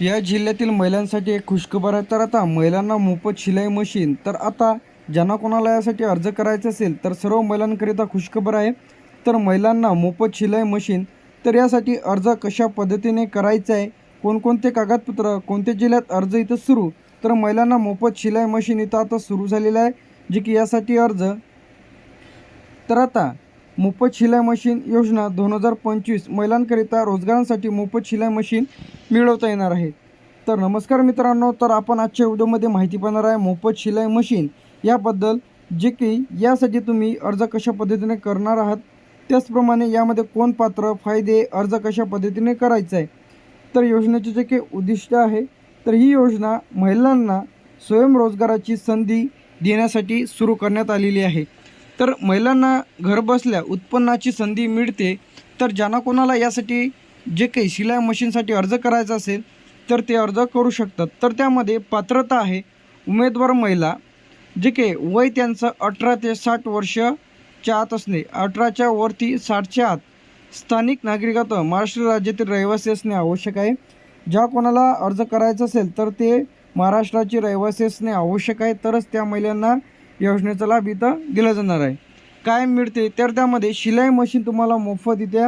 या जिल्ह्यातील महिलांसाठी एक खुशखबर आहे. तर आता महिलांना मोफत शिलाई मशीन. तर आता ज्यांना कोणाला यासाठी अर्ज करायचा असेल तर सर्व महिलांकरिता खुशखबर आहे. तर महिलांना मोफत शिलाई मशीन. तर यासाठी अर्ज कशा पद्धतीने करायचा आहे? कोणकोणते कागदपत्र कोणत्या जिल्ह्यात अर्ज इथं सुरू? तर महिलांना मोफत शिलाई मशीन इथं आता सुरू झालेलं आहे जे की यासाठी अर्ज. तर आता मोफत शिलाई मशीन योजना दोन हजार पंचवीस महिलांकरिता रोजगारांसाठी मोफत शिलाई मशीन मिळवता येणार आहे. तर नमस्कार मित्रांनो तर आपण आजच्या व्हिडिओमध्ये माहिती पाहणार आहे मोफत शिलाई मशीन याबद्दल जे की यासाठी तुम्ही अर्ज कशा पद्धतीने करणार आहात त्याचप्रमाणे यामध्ये कोण पात्र फायदे अर्ज कशा पद्धतीने करायचा आहे तर योजनेचे जे काही उद्दिष्ट आहे तर ही योजना महिलांना स्वयंरोजगाराची संधी देण्यासाठी सुरू करण्यात आलेली आहे. तर महिलांना घरबसल्या उत्पन्नाची संधी मिळते तर ज्यांना कोणाला यासाठी जे काही शिलाई मशीनसाठी अर्ज करायचा असेल तर ते अर्ज करू शकतात. तर त्यामध्ये पात्रता आहे उमेदवार महिला जे काही वय त्यांचं अठरा ते साठ वर्षच्या आत असणे अठराच्या वरती साठच्या आत स्थानिक नागरिकत्व महाराष्ट्र राज्यातील रहिवासी असणे आवश्यक आहे. ज्या कोणाला अर्ज करायचा असेल तर ते महाराष्ट्राचे रहिवासी असणे आवश्यक आहे. तरच त्या महिलांना योजनेचा लाभ इथं दिला जाणार आहे. काय मिळते तर त्यामध्ये शिलाई मशीन तुम्हाला मोफत इथे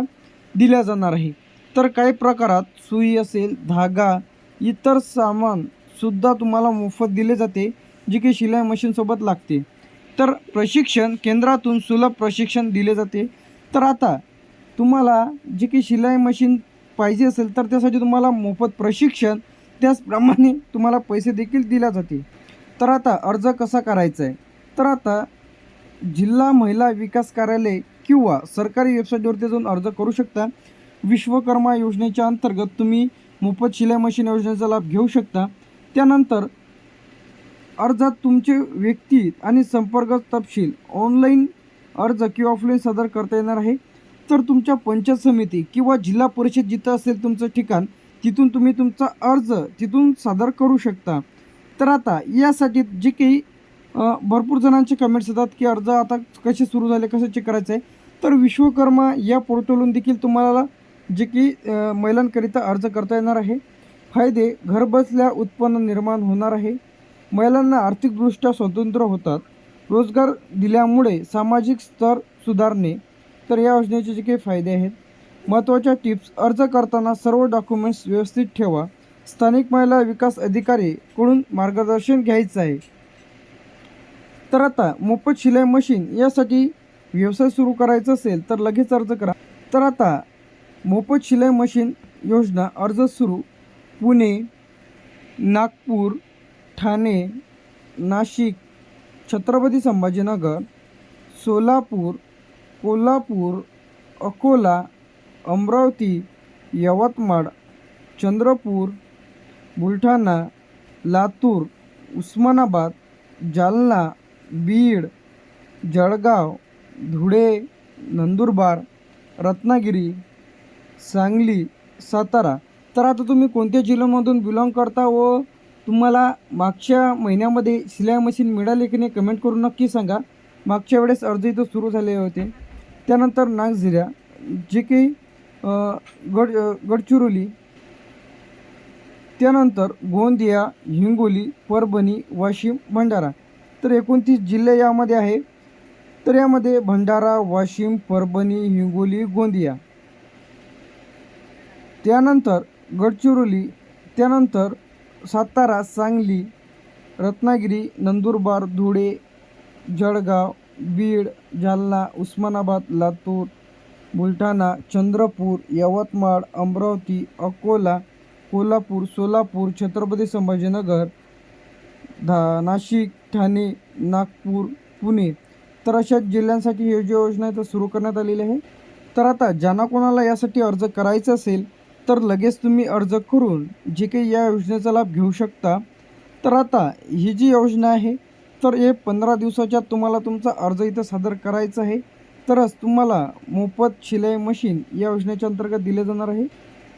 दिल्या जाणार आहे. तर काही प्रकारात सुई असेल धागा इतर सामानसुद्धा तुम्हाला मोफत दिले जाते जे की शिलाई मशीनसोबत लागते. तर प्रशिक्षण केंद्रातून सुलभ प्रशिक्षण दिले जाते. तर आता तुम्हाला जे की शिलाई मशीन पाहिजे असेल तर त्यासाठी तुम्हाला मोफत प्रशिक्षण त्याचप्रमाणे तुम्हाला पैसे देखील दिल्या जाते तर आता अर्ज कसा करायचा आहे? तर आता जिल्हा महिला विकास कार्यालय किंवा सरकारी वेबसाईटवरती जाऊन अर्ज करू शकता. विश्वकर्मा योजनेच्या अंतर्गत तुम्ही मोफत शिलाई मशीन योजनेचा लाभ घेऊ शकता. त्यानंतर अर्जात तुमचे व्यक्ती आणि संपर्क तपशील ऑनलाईन अर्ज किंवा ऑफलाईन सादर करता येणार आहे. तर तुमच्या पंचायत समिती किंवा जिल्हा परिषद जिथं असेल तुमचं ठिकाण तिथून तुम्ही तुमचा अर्ज तिथून सादर करू शकता. तर आता यासाठी जे काही भरपूर जणांचे कमेंट्स येतात की अर्ज आता कसे सुरू झाले कसे चेक करायचं आहे तर विश्वकर्मा या पोर्टलवरून देखील तुम्हाला जे की महिलांकरिता अर्ज करता येणार आहे. फायदे घरबसल्या उत्पन्न निर्माण होणार आहे. महिलांना आर्थिकदृष्ट्या स्वतंत्र होतात. रोजगार दिल्यामुळे सामाजिक स्तर सुधारणे तर या योजनेचे जे काही फायदे आहेत. महत्त्वाच्या टिप्स अर्ज करताना सर्व डॉक्युमेंट्स व्यवस्थित ठेवा. स्थानिक महिला विकास अधिकारीकडून मार्गदर्शन घ्यायचं आहे. तर आता मोफत शिलाई मशीन यासाठी व्यवसाय सुरू करायचा असेल तर लगेच अर्ज करा. तर आता मोफत शिलाई मशीन योजना अर्ज सुरू. पुणे नागपूर ठाणे नाशिक छत्रपती संभाजीनगर सोलापूर कोल्हापूर अकोला अमरावती यवतमाळ चंद्रपूर बुलढाणा लातूर उस्मानाबाद जालना बीड जळगाव धुळे नंदुरबार रत्नागिरी सांगली सातारा. तर आता तुम्ही कोणत्या जिल्ह्यामधून बिलॉंग करता व तुम्हाला मागच्या महिन्यामध्ये शिलाई मशीन मिळाली की नाही कमेंट करून नक्की सांगा. मागच्या वेळेस अर्ज इथं सुरू झाले होते. त्यानंतर नागझिऱ्या जे काही गड गडचिरोली. त्यानंतर गोंदिया हिंगोली परभणी वाशिम भंडारा. तर एकोणतीस जिल्हे यामध्ये आहे. तर यामध्ये भंडारा वाशिम परभणी हिंगोली गोंदिया. त्यानंतर गडचिरोली त्यानंतर सातारा सांगली रत्नागिरी नंदुरबार धुळे जळगाव बीड जालना उस्मानाबाद लातूर बुलढाणा चंद्रपूर यवतमाळ अमरावती अकोला कोल्हापूर सोलापूर छत्रपती संभाजीनगर धा नाशिक ठाणे नागपूर पुणे तर अशा जिल्ह्यांसाठी ही जी योजना आहे सुरू करण्यात आलेली आहे. तर आता ज्यांना कोणाला यासाठी अर्ज करायचा असेल तर लगेच तुम्ही अर्ज करून जे काही या योजनेचा लाभ घेऊ शकता. तर आता ही जी योजना आहे तर हे पंधरा दिवसाच्या तुम्हाला तुमचा अर्ज इथं सादर करायचा आहे. तरच तुम्हाला मोफत शिलाई मशीन या योजनेच्या अंतर्गत दिले जाणार आहे.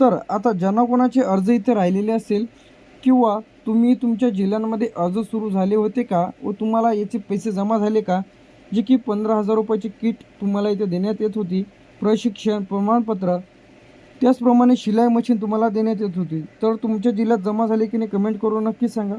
तर आता ज्यांना कोणाचे अर्ज इथे राहिलेले असेल किंवा तुम्ही तुमच्या जिल्ह्यांमध्ये अर्ज सुरू झाले होते का व तुम्हाला याचे पैसे जमा झाले का? जे की पंधरा हजार रुपयाची किट तुम्हाला इथे देण्यात येत होती. प्रशिक्षण प्रमाणपत्र. त्याचप्रमाणे शिलाई मशीन तुम्हाला देण्यात येत होती. तर तुमच्या जिल्ह्यात जमा झाली की नाही कमेंट करून नक्की सांगा.